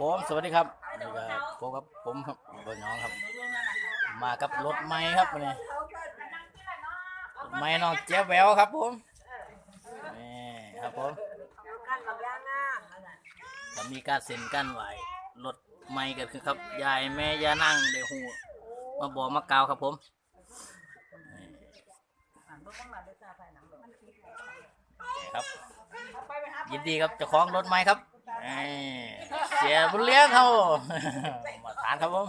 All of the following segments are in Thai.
ผมสวัสดีครับนี่ก็พบกับผมครับรถน้องครับ มากับรถไม้ครับวันนี้รถไม้น้องเจ๊แววครับผมนี่ครับผมกันกับยางหน้าก็มีการเซ็นกันไว้รถไม้เกิดขึ้นครับยายแม่ยานั่งเดี๋ยวหูมาบอกมากาวครับผมนี่ครับยินดีครับเจ้าของรถไม้ครับนี่ เสียบุญเลี้ยงเขามาทานครับผม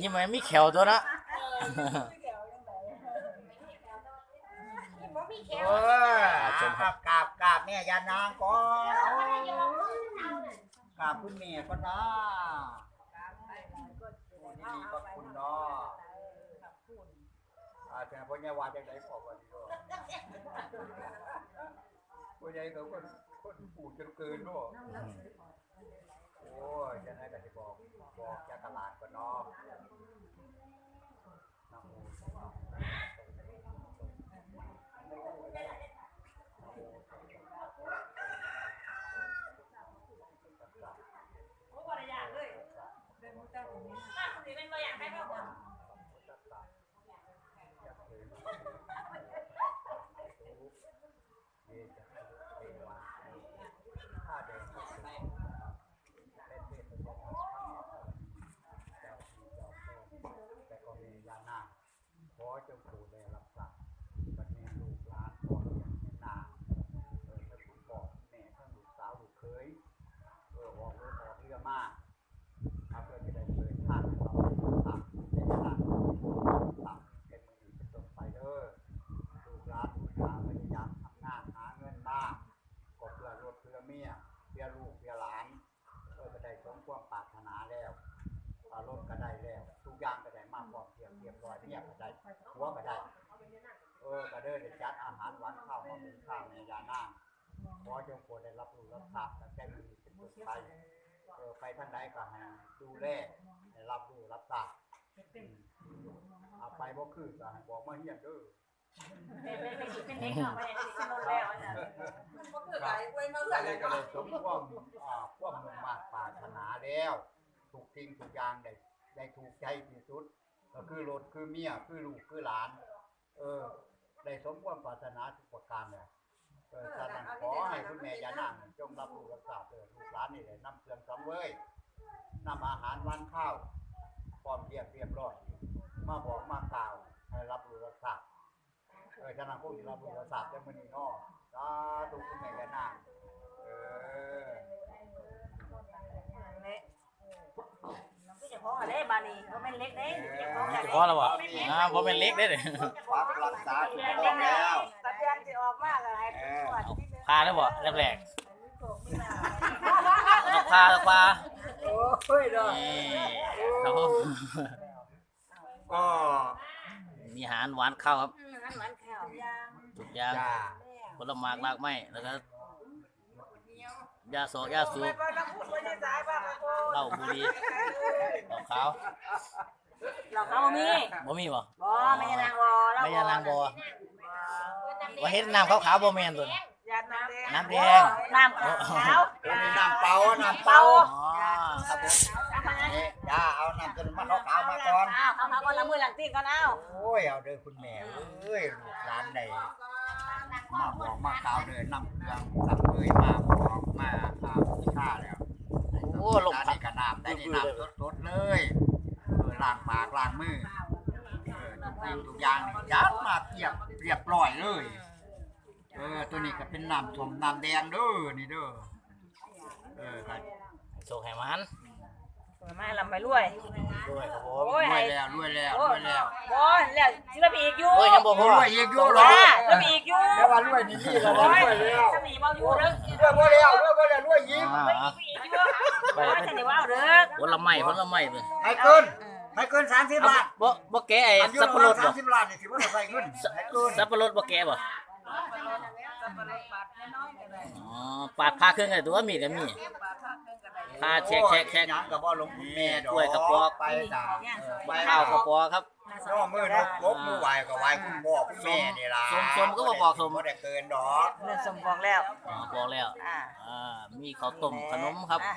นี่มันมีแขวตัวนะเออครับกราบกราบแม่ยานางก่อนกราบคุณแม่ก่อนนะโอ้ดีๆขอบคุณเนาะ อาจารย์พ่อใหญ่ว่าจังไดขอบคุณด้วยพ่อใหญ่เขาคนคนปู่จนเกินเนาะโอ้ยจังไดก็สิบอกบอกจากตลาดก่อนเนาะนะโม แต่ก็มียานาขอจงปู่ได้รับสั่งบัดนี้ลูกหลานขอเรียนให้นาเออแล้วคุณบอกแม่ทั้งลูกสาวลูกเคยเออออกรถออกเรือมาครับเพื่อจะได้เปิดทางให้เราสั่งได้สั่งสั่งเป็นมืออยู่เป็นต้นไปเด้อลูกหลานลูกสาวพยายามทำงานหาเงินมาก็เพื่อรถเพื่อเมียเพื่อลูกเพื่อหลานเออก็ได้สมความปรารถนาแล้ว อารมณ์ก็ได้แล้วทุกอย่างก็ได้มากพร้อมเพรียงเรียบร้อยเมียก็ได้หัวก็ได้ เออก็เด้อได้จัดอาหารหวานข้าวมาหุงข้าวในยานางขอจงโปรด ได้รับรู้รับทราบตั้งแต่มีเป็นต้นไปเออไปท่านใดก็ให้ดูแลให้รับรู้รับทราบเอาไปบ่คือก็ให้บอกมาเฮียนเด้อก็คือไก่ไว้มาอันเรื่นี้อยก็เลยสมความอ่าความมุ่งมั่นปรารถนาแล้วทุกสิ่งทุกยางได้ได้ถูกใจที่สุด ก็คือรถคือเมียคือลูกคือหลาน เออได้สมความปรารถนาทุกประการเลย เออฉะนั้นขอให้คุณแม่ยานางจงรับรู้รับทราบเถิดลูกหลานนี่ได้นำเครื่องสังเวยนำอาหารหวานข้าวพร้อมเรียบเรียบร้อยมาบอกมากล่าวให้รับรู้รับทราบเออฉะนั้นพวกที่รับรู้รับทราบจะมื้อนี้เนาะสาธุคุณแม่ยานางเออจะของอะไรบานีเขาเป็นเล็กเด้จะของเฉพาะแล้วบ่อ่าผมเป็นเล็กได้เลยปักรักษาถูกต้องแล้วตะ เออพาแล้วบ่แรกๆต้องพาต้องพาโอ้ยเนาะนี่ครับผมก็มีอาหารหวานข้าวครับนั่นมันแขวยางทุกอย่างจ้าผลไม้รากไม้แล้วก็ยาโซยาสูบก็ต้องพูดว่าจะสายบ้างโอ้เหล้าบุหรี่เหล้าขาวเราเขามีบ่มีบ่บ่ไม่ยานางบ่เราไม่ยานางบ่ ว่าเฮ็ดน้ำขาวๆบ่แม่นตัวนี้ยานน้ำแดงน้ำแดงน้ำขาวอันนี้น้ำเปล่าน้ำเปล่าอ๋อครับผมนี่จ้าเอาน้ำจนมันขาวๆมาก่อนเอาเขาเขาก็ละมือหลังตีนก่อนเอาโอ้ยเอาเด้อคุณแม่เอ้ยลูกหลานใดมาบอกมากล่าวเด้อนำเครื่องสังเวยมาบอกมาอาบูชาแล้วโอ้ลงได้พักกระน้ำได้นี่น้ำสดๆเลยเออล้างปากล้างมือ เออทุกสิ่งทุกอย่างนี่ยัดมาเรียบเรียบร้อยเลย เออ ตัวนี้ก็เป็นน้ำส้มน้ำแดงเด้อนี่เด้อ เออครับโชคให้มันมาลำไปรวยด้วยครับผมโอ้ยรวยแล้วรวยแล้วรวยแล้วบ่แล้วสิเรามีอีกอยู่โอ้ยยังบ่พรอวยอีกอยู่เหรอจ้าเรามีอีกอยู่แต่ว่ารวยนี่นี่ก็รโอ้วยยแล้วสมีบ่อยู่เด้อรวยบ่แล้วรวยบ่แล้วรวยอีกอ่ามีอีกอยู่ไปไปสิว่าเด้อผลไม้ผลไม้เลยให้เกิน ให้เกิน30บาทบ่บ่แกะไอ้อันอยู่สับปะรดบ่30ล้านนี่สิบ่ได้ใส่เงินให้เกินสับปะรดบ่แกะบ่อ๋อปาดผ้าเครื่องไอ้ตัวมีก็มีโพาเช็คเช็คเช็คหยังกับบ่หลงแม่ดอกกล้วยกระป๋องไปจ้ะเออไปข้าวกระปอครับ น้อมือนกลกมือไหวก็ไหวคุณพ่อคุณแม่นี่ล่ะสมสมก็บ่บอกสม บ่ได้เกินดอก เรื่องสมบอกแล้ว อ๋อบอกแล้วอ่า อ่ามีข้าวต้มขนมครับ อะ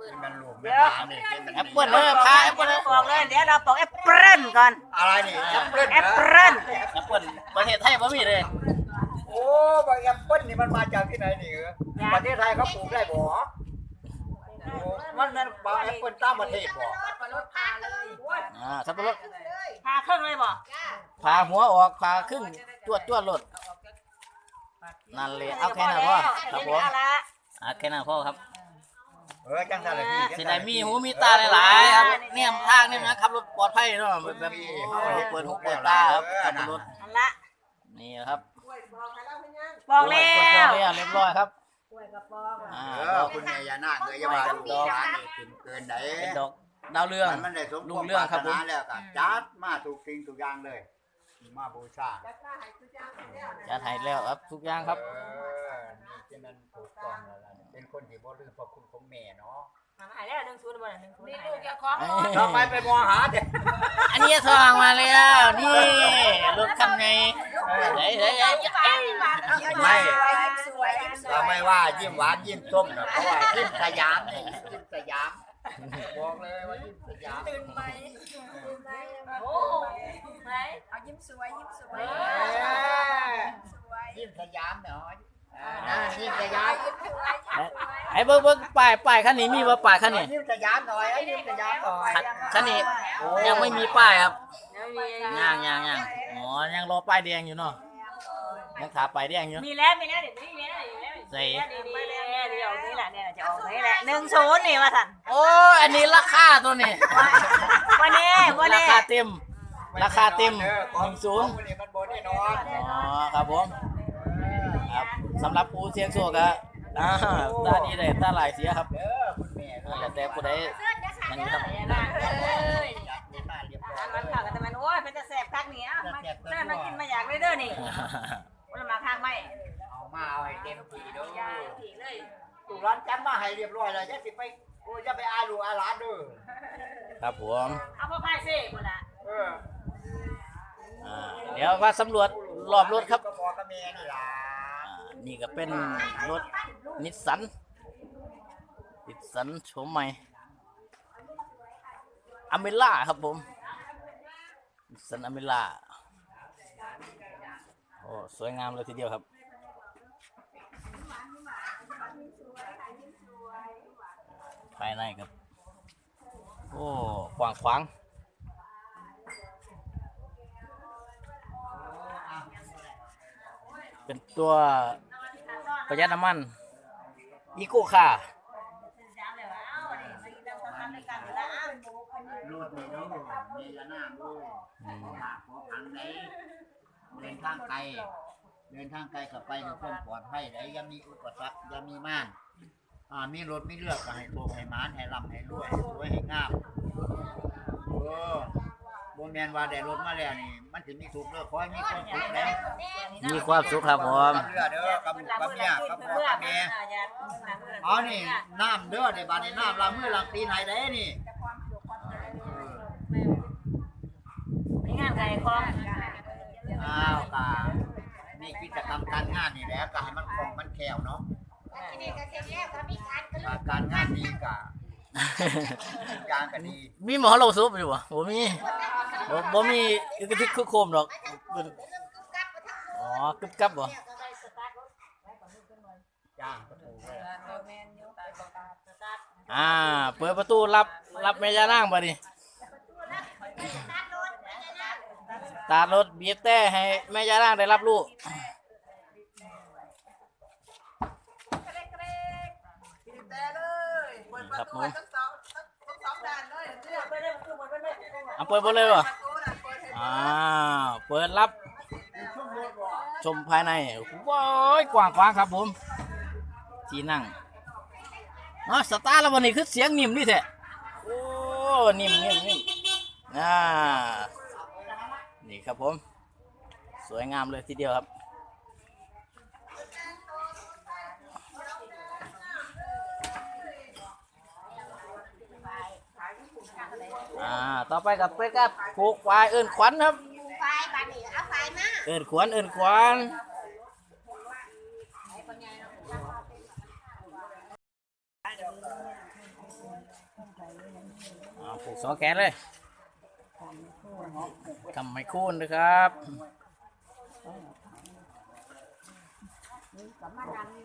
นี่มันลูกเดี๋มันยวหลานนี่กินมันแอปเปิ้ลเออพาแอปเปิ้ลบอกเลยเดี๋ยวเราบอกแอปเปิ้ลก่อนอะไรนี่แอปเปิ้ลแอปเปิ้ลแอปเปิ้ลประเทศไทยบ่มีเลยโอ้บแอปเปิ้ลนี่มันมาจากที่ไหนนี่เออประเทศไทยเขาปลูกได้บ่โอ้มันมันบางแอปเปิ้ลตามประเทศบ่อ่าสับปะรดพาเครื่องเลยบ่พาหัวออกพาครึ่งจวดจวดรถนั่นเลยเอาแค่นั้นพอครับผมเอาละอ่าแค่นั้นพอครับ เออจังซั่นล่ะพี่สิได้มีหูมีตาหลายๆครับเนี่ยทางนี่นะขับรถปลอดภัยเนาะแบบเปิดหูเปิดตาครับขับรถเอาละนี่ครับบอกแล้กดวเรียบเรียบร้อยครับอ่าเอดออกคุณแม่ยานาคเอ้ยอย่าว่าลูกหลานนี่ขึ้นเกินได้เป็นดอกดาวเรืองมันมันได้สมลุควางมเรื่องครับผมปาถนาแล้วก็จัดมาถูกสิ่งทุกอย่างเลย มาบูชาจะถ่ายแล้วครับทุกอย่างครับเออนี่ที่มันถูกต้องแล้วล่ะ เป็นคนที่บ่ลืมพระคุณของแม่เนาะมาหายแล้วหนึ่งศูนย์บ่หนึ่งศูนย์มีหายลูกแล้วจะของต่อไปไปมองหาเด็กอันนี้ทองมาแล้วนี่รถคันไงไหนไหนไหนไม่สวยสวเรายไม่ว่ายิ้มหวานยิ้มส้มนะเพราะว่ายิ้มสยามนี่ยิ้มสยามบอกเลยว่ายิ้มสยามตื่นไหมตื่นไหมโอ้ไหนเอายิ้มสวยยิ้มสวยเออสวยยิ้มสยามเนาะเออนะยิ้มสยามยิ้มสวยยิ้มสวยไอ้เบิ้งเบิ้งป้ายป้ายคันนี้มีว่าป้ายคันนี้ยิ้มสยามหน่อยไอ้ยิ้มสยามหน่อยคันคันนี้ยังไม่มีป้ายครับยังมีย่างย่างย่างอ๋อยังรอป้ายแดงอยู่เนาะยังขาป้ายแดงอยู่มีแล้วมีแล้วเดี๋ยวนี้มีแล้วอยู่แล้วใส่ดีๆเดี๋ยวนี้แหละเนี่ยจะออกนี้แหละหนึ่งศูนย์นี่มาสั่นโอ้ยอันนี้ราคาตัวนี้วันนี้วันรานี้คาเต็มราคาเต็มหนึ่งศูนย์ของมันบนแน่นอนอ๋อครับผมครับ สำหรับผู้เสียงโชคอะอ่าตาดีได้ตาหลายเสียครับเด้อคุณแม่นั่นแหละแต่ผู้ใดนั่นครับอย่าล่างเลยมีมาเรียบร้อยมันข่าวกันแต่มันโอ้ยเป็นจะแสบคักเหนียวมาเดินมากินมาอยากเลยเด้อนี่มันมาข้างไม่เอามาเอาให้เต็มที่เด้ยาอผีเลยถูกร้านจำมาให้เรียบร้อยแล้วจะสิไปโอ้ยจะไปอาลูกอาหลานเด้อครับผมเอาพ่อพายเซ่คนละเอออ่าเดี๋ยวมาสำรวจรอบรถครับก็บอกกับแม่นี่ล่ะอ่า นี่ก็เป็นรถนิสสันนิสสันโฉมใหม่อเมล่าครับผมนิสสันอเมล่าโอ้สวยงามเลยทีเดียวครับภายในครับ โอ้กว้างขวางเป็นตัว ประหยัดน้ำมัน อีโคคาร์รถนี่เด้อมีละนางด้วยขอขอพังไหนเดินทางไกล เดินทางไกลกลับไปด้วยความปลอดภัยไหนยังมีอุปสรรคยังมีม่านอ่ามีรถมีเลือกก็ให้โชคให้หมานให้ร่ำให้รวยให้สวยให้งามเออ บ่แม่นว่าได้รถมาแล้วนี่ มันสิมีสุขเด้อขอให้มีความสุขแน่มีความสุขครับผมกับเรือเด้อกับหมู่กับเมียกับพ่อกับแม่เอานี่น้ำเด้อในบ้านนี้น้ำล้างมือล้างตีนให้ได้นี่มีงานไก่คลองอ้าวกามีกิจกรรมการงานนี่แหละก็ให้มันคล่องมันแคล่วเนาะที่นี่ก็เสร็จแล้วก็มีการกระอ่าการงานดีกะทุกอ ย่างก็ดีมีหมอเราซุปอยู่บ่บ่มีบ่บ่มีอึกกระทึกคือโคมดอกเป็นอ๋อกึบกับบ่จ้างก็ถูกเลยอ่า เปิดประตูรับรับแม่ยานางบ่ดิตาร์ทรถบีบแต่ให้แม่ยานางได้รับรู้แเลยเปิดประตูทั้งสองทั้งสองด้านเลยเลือกไปเลยคือหมดไปเลยอะเปิดบ่เลยบ่ประตูน่ะเปิดให้อ่าเปิดรับชมภายในว้ายกว้างขวางครับผมที่นั่งเนาะสตาร์ทแล้ววันนี้คือเสียงนิ่มนี่แท้โอ้นิ่มนิ่มนิ่มอ่านี่ครับผม สวยงามเลยทีเดียวครับ อ่าต่อไปกับเป็ดครับผูกควายเอิ้นขวัญครับ ไฟบานี่เอาไฟมาเอิ้นขวัญเอิ้นขวัญอ่าผูกสองแขนเลยทำไมคูนนะครับ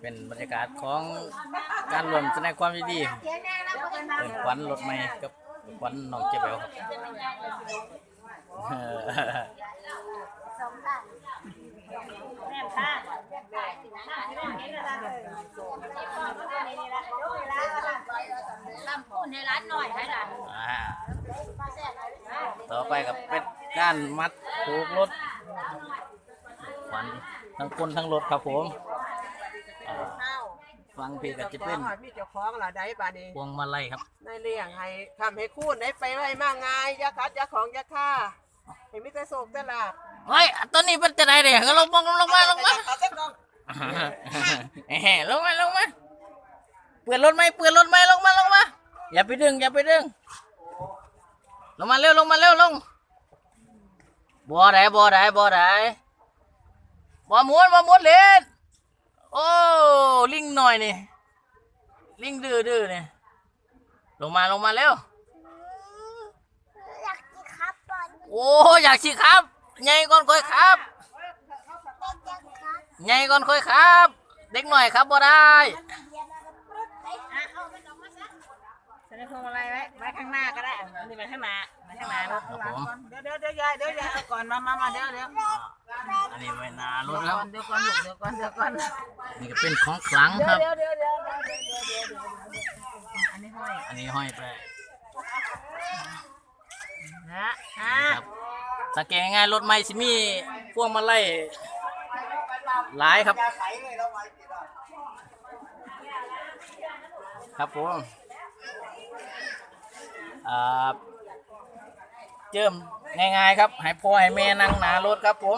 เป็นบรรยากาศของการรวมแสดงความยินดีเดี๋ยวแน่นะเพิ่นมาเป็นขวัญรถใหม่กับข วัญน้องเจเบลครับสองข้างแม่ค่ะลำพูนในร้านน่อยให้ร้านอ่าต่อไปกับเป็นการมัดผูกรถวัญทั้งคนทั้งรถครับผม ฟังพี่ก็จะเป็นมีเจ้าของล่ะได้บานี่พวงมาลัยครับในเลี้ยงให้ทำให้คูณได้ไปไว้มากงายยาคัดยาของยาฆ่าให้มีแต่โศกแต่ลาบเฮ้ยตัวนี้เป็นจะไหนเนี่ยลงมาลงมาลงมาเอาแต่กองแหมลงมาลงมาเปื่อนรถไหมเปื่อนรถไหมลงมาลงมาอย่าไปดึงอย่าไปดึงลงมาเร็วลงมาเร็วลงบ่อไหนบ่อไหนบ่อไหนบ่อหมุนบ่อหมุนเล่น โอ้ ลิงหน่อยนี่ ลิงดื้อดื้อนี่ลงมาลงมาเร็ว อยากกินครับบอลโอ้อยากสิครับใหญ่ก่อนค่อยครับเป็นจังครับ ใหญ่ก่อนค่อยครับ เด็กหน่อยครับบ่ได้ แสดงพวงมาลัยไว้ไว้ข้างหน้าก็ได้นี่ไปข้างหน้าไว้ข้างหน้าเนาะครับผมเดี๋ยวเดี๋ยวเดี๋ยวยายเดี๋ยวยายเอาก่อนมามามาเดี๋ยวเดี๋ยวอันนี้ไว้หนารถครับเดี๋ยวก่อนลูกเดี๋ยวก่อนเดี๋ยวก่อนนี่ก็เป็นของขลังครับเดี๋ยวเดี๋ยวเดี๋ยวเดี๋ยวเดี๋ยวเดี๋ยวเดี๋ยวอันนี้ห้อยอันนี้ห้อยไปนะอะครับสังเกตง่ายๆรถไม่สิมีพวงมาลัยหลายครับ ครับผมอ่า เจิมง่ายๆครับให้พ่อให้แม่นั่งหนารถครับผม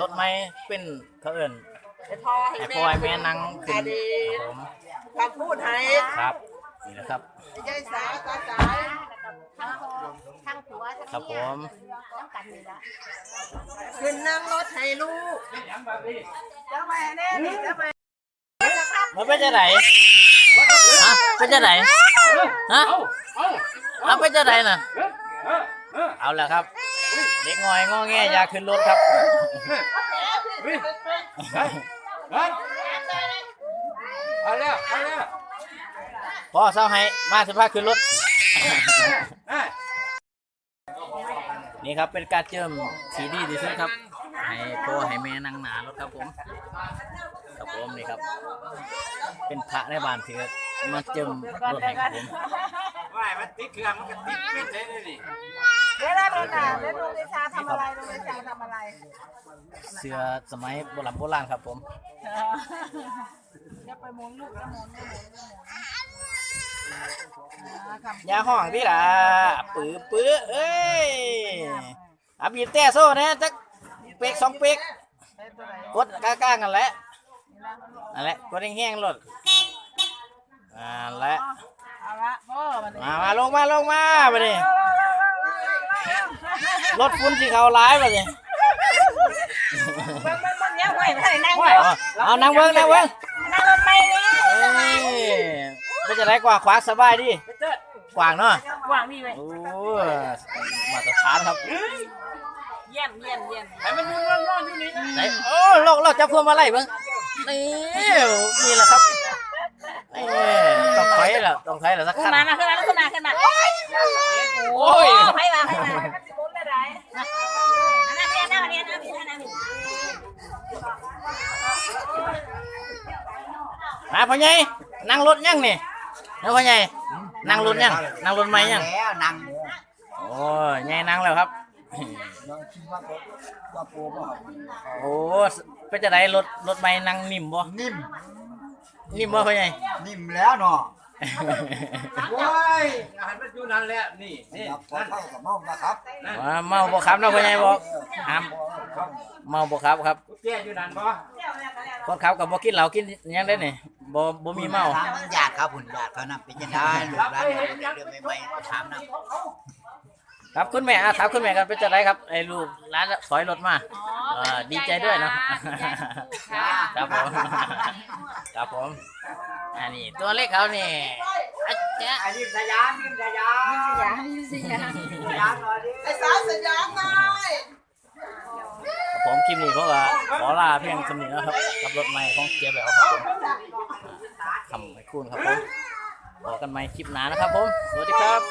รถไม่เป็นเขาเอินให้พ่อให้ให้แม่พ่อให้แม่นั่งขึ้นอดีครับผมคำพูดให้ครับนี่นะครับยายสาตาสายทั้งผัวทั้งครับผเมียมต้องกันนี่ละขึ้นนั่งรถให้ลูกจะไปแน่นี่จะไปมันเป็นจะไหนฮะเป็นจะไหนฮะ เอาเป็นจะไหนน่ะ เอาละครับ เด็กงอยงอแงอยากขึ้นรถครับ เอาแล้วเอาแล้วพ่อเศร้าให้มาสิพาขึ้นรถ นี่ครับเป็นการเจิมสีดีที่สุดครับ ให้พ่อให้แม่นั่งหนารถครับผมครับผมนี่ครับ เป็นพระในบ้านที่อมาเจิมรถให้ครับผม ว่ายมันติดเครื่องมันก็ติดเป็นเลยนี่เดี๋ยวได้เลยนะเดี๋ยวลุงนิชาทำอะไรลุงนิชาทำอะไรเสื้อสมัยโบราณโบราณครับผมจะไปหมุนลูกแล้วหมุนแล้วหมุนแล้วหมุนอ่าครับอยาห้องที่ล่ะปื้อปื้อเอ้ยอาบีบแต่โซ่นะจักเป๊กสองเป๊กได้ตัวไหนกดกล้าๆกันแหละนั่นแหละกดแห้งๆรถอ่าแหละเอา ละพ่อมันมามาลงมาลงมาไปดิรถฟุ้นสีขาวร้ายไปดิมันมันมันเนี้ยไหวไม่ได้นั่งเอาเอานั่งเบิ้งนั่งเบิ้งนั่งรถไม่เลยเอ้ยเป็นจะไรกว่าขวางสบายดิกว้างเนาะวางนี่ไว้โอ้มาตรฐานครับเยี่ยมเยี่ยมเยี่ยมให้มันนอนนอนอยู่นี่ไหนโอ้โลกเราจะพวงมาไล่เบิ้งนี่นี่แหละครับนี่ ต้องถอยแล้วต้องถอยแล้วสักขึ้ขั้นนมานะขึ้นมาขึ้นมาขึ้นมาโอ้ยให้มาให้มาหมุนได้ไหนอันนั้นเรียนนะเรียนนะเรียนนะมาพ่อใหญ่นั่งรถยังนี่นะพ่อใหญ่นั่งรถยังนั่งรถไหมยังแล้วนั่งโอ้ยใหญ่นั่งแล้วครับน้องคิดว่าว่าปูบ่โอ้เป็นจะไดรถรถไหมนั่งนิ่มบ่นิ่ม นิ่มบ่พ่อใหญ่ นิ่มแล้วเนาะโอ้ยหันมาอยู่นั่นแหละนี่นี่ครับขอเข้ากับน้องนะครับว่าเมาบ่ครับเนาะพ่อใหญ่บอกห้ามเมาบ่ครับครับกูแก้อยู่นั่นบ่คนขับกับบ่กินเหล้ากินหยังได้นี่บ่บ่มีเมา ถามญาติครับหุ่นญาติเขานำเป็นยังไงลูกหลานเรื่องใหม่ๆถามนครับคุณแม่อะถามคุณแม่กันเป็นจะไรครับไอ้ลูกร้านสอยรถมาเออดีใจด้วยเนอะครับผม ครับผม อันนี้ตัวเล็กเขานี่อาจารย์อันนี้สยามนี่สยามอย่าให้สิอย่าสยามหน่อยดิไอ้สาวสยามหน่อยผมคลิปนี้เพราะว่าขอลาเพียงสำนี้นะครับกับรถใหม่ของเจ๊แบวครับผมทำให้คุณครับผมบอกกันใหม่คลิปหน้านะครับผม สวัสดีครับ